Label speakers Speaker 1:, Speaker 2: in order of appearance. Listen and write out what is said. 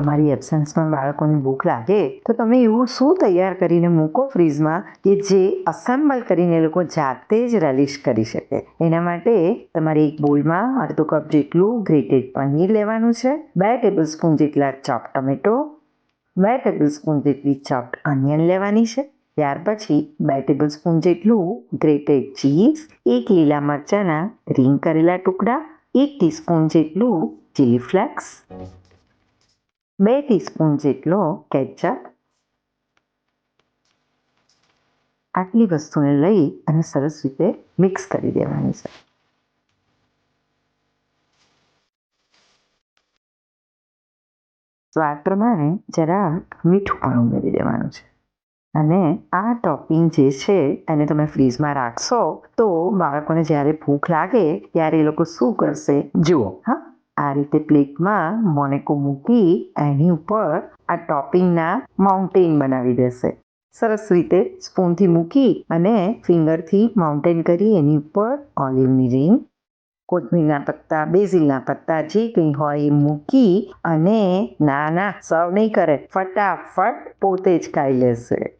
Speaker 1: તમારી એબસન્સમાં બાળકોને ભૂખ લાગે, તો તમે એવું શું તૈયાર કરીને મૂકો ફ્રીઝમાં કે જે અસેમ્બલ કરીને એ લોકો જાતે જ રેલિશ કરી શકે? એના માટે તમારે એક બોલમાં અડધો કપ જેટલું ગ્રેટેડ પનીર લેવાનું છે, બે ટેબલ સ્પૂન જેટલા ચોપ ટમેટો બે ટેબલ સ્પૂન જેટલી ચોપ્ડ અનિયન લેવાની છે, ત્યાર પછી બે ટેબલ સ્પૂન જેટલું ગ્રેટેડ ચીઝ એક લીલા મરચાંના રીંગ કરેલા ટુકડા, એક ટીસ્પૂન જેટલું ચીલી ફ્લેક્સ બે ટીસ્પૂન જેટલો કેચઅપ આટલી વસ્તુને લઈ અને સરસ રીતે મિક્સ કરી દેવાની છે સ્વાદ પ્રમાણે જરાક મીઠું પણ ઉમેરી દેવાનું છે અને આ ટોપિંગ જે છે એને તમે ફ્રીઝમાં રાખશો તો બાળકોને જ્યારે ભૂખ લાગે ત્યારે એ લોકો શું કરશે જુઓ હા આ રીતે પ્લેટમાં મોનેકો મૂકી એની ઉપર આ ટોપિંગના માઉન્ટેન બનાવી દેશે. સરસ રીતે સ્પૂનથી મૂકી અને ફિંગરથી માઉન્ટેન કરી એની ઉપર ઓલિવની રીંગ, કોથમીરના પત્તા, બેઝિલના પત્તા જે કંઈ હોય એ મૂકી અને ના ના, સર્વ નહીં કરે, ફટાફટ પોતે જ ખાઈ લેશે.